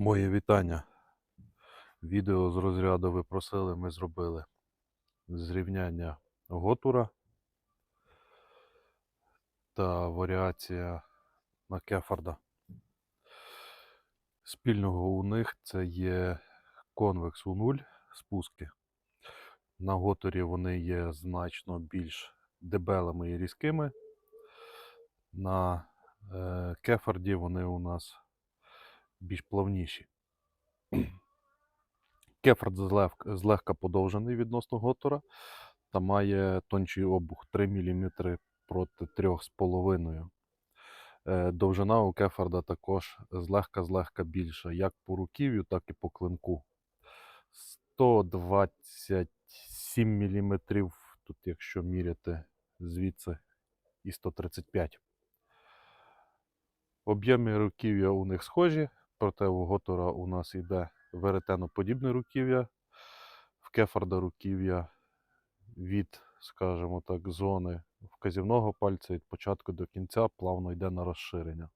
Моє вітання. Відео з розряду ви просили, ми зробили зрівняння Готура та варіація на Кефарда. Спільного у них це є конвекс у 0 спуски. На Готорі вони є значно більш дебелими і різкими. На е, Кефарді вони у нас більш плавніші. Кефард злегка подовжений відносно Готора та має тончий обух 3 мм проти 3,5 Е, Довжина у Кефарда також злегка-злегка більша, як по руків'ю, так і по клинку. 127 мм, тут якщо міряти звідси, і 135 Об'єми руків'я у них схожі, проте у Готора у нас йде веретеноподібне руків'я, в Кефарда руків'я від, скажімо так, зони вказівного пальця від початку до кінця плавно йде на розширення.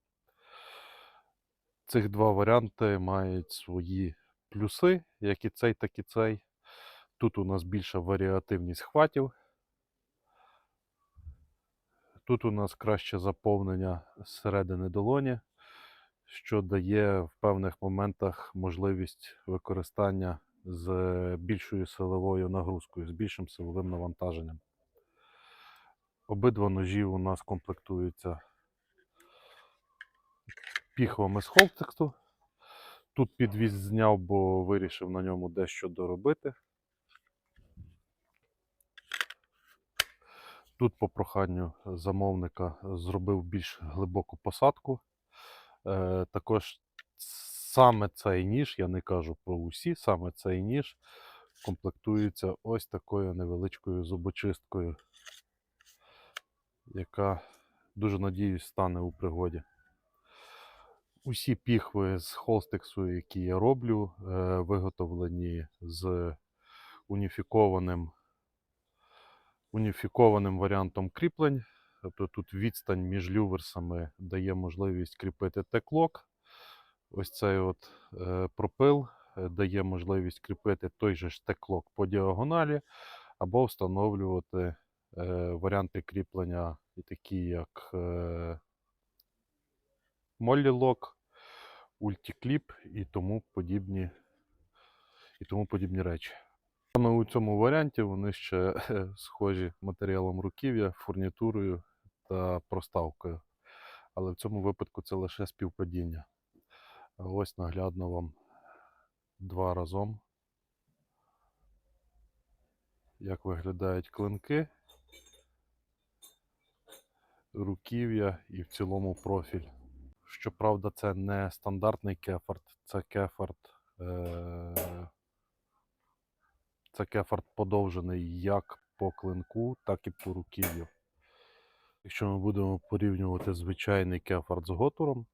Цих два варіанти мають свої плюси, як і цей, так і цей. Тут у нас більша варіативність хватів. Тут у нас краще заповнення зсередини долоні, що дає в певних моментах можливість використання з більшою силовою нагрузкою, з більшим силовим навантаженням. Обидва ножі у нас комплектуються піхвами з холстексту. Тут підвіз зняв, бо вирішив на ньому дещо доробити. Тут по проханню замовника зробив більш глибоку посадку. Е, також саме цей ніж, я не кажу про усі, саме цей ніж комплектується ось такою невеличкою зубочисткою, яка, дуже надіюсь, стане у пригоді. Усі піхви з холстексу, які я роблю, е, виготовлені з уніфікованим уніфікованим варіантом кріплень. Тобто тут відстань між люверсами дає можливість кріпити теклок. Ось цей от е, пропил е, дає можливість кріпити той же ж теклок по діагоналі, або встановлювати е, варіанти кріплення, такі як Lock, Ulti-Clip і тому подібні, і тому подібні речі. Саме у цьому варіанті вони ще схожі матеріалом руків'я, фурнітурою та проставкою. Але в цьому випадку це лише співпадіння. Ось наглядно вам два разом, як виглядають клинки, руків'я і в цілому профіль. Щоправда, це не стандартний кефард, це кефард. Е- це кефард подовжений як по клинку, так і по руків'ю. Якщо ми будемо порівнювати звичайний кефард з готуром,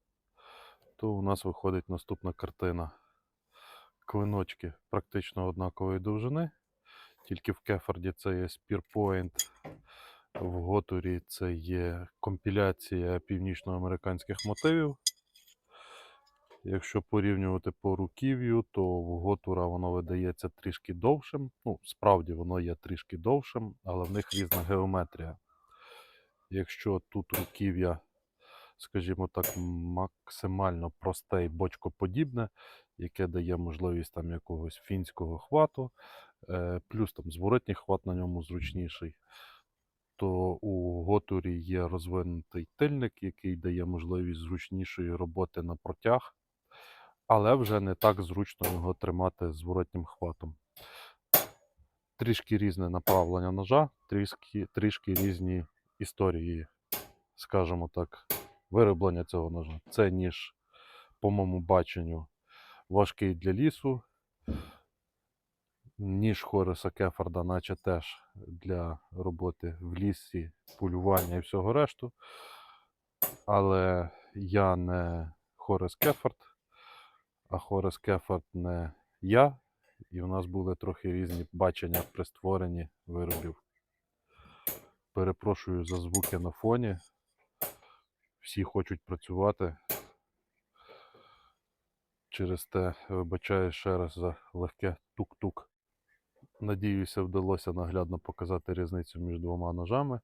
то у нас виходить наступна картина. Клиночки практично однакової довжини, тільки в кефарді це є спірпойнт, в готурі це є компіляція північноамериканських мотивів. Якщо порівнювати по руків'ю, то в Готура воно видається трішки довшим. Ну, справді воно є трішки довшим, але в них різна геометрія. Якщо тут руків'я, скажімо так, максимально просте і бочкоподібне, яке дає можливість там якогось фінського хвату, е, плюс там зворотній хват на ньому зручніший, то у Готурі є розвинутий тильник, який дає можливість зручнішої роботи на протяг але вже не так зручно його тримати зворотнім хватом. Трішки різне направлення ножа, трішки, трішки різні історії, скажімо так, вироблення цього ножа. Це ніж, по моєму баченню, важкий для лісу. Ніж Хориса Кефарда, наче теж для роботи в лісі, полювання і всього решту. Але я не Хорис Кефард а Хорес Кефард не я, і в нас були трохи різні бачення при створенні виробів. Перепрошую за звуки на фоні. Всі хочуть працювати. Через те вибачаю ще раз за легке тук-тук. Надіюся, вдалося наглядно показати різницю між двома ножами.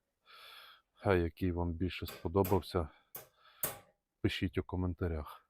А який вам більше сподобався, пишіть у коментарях.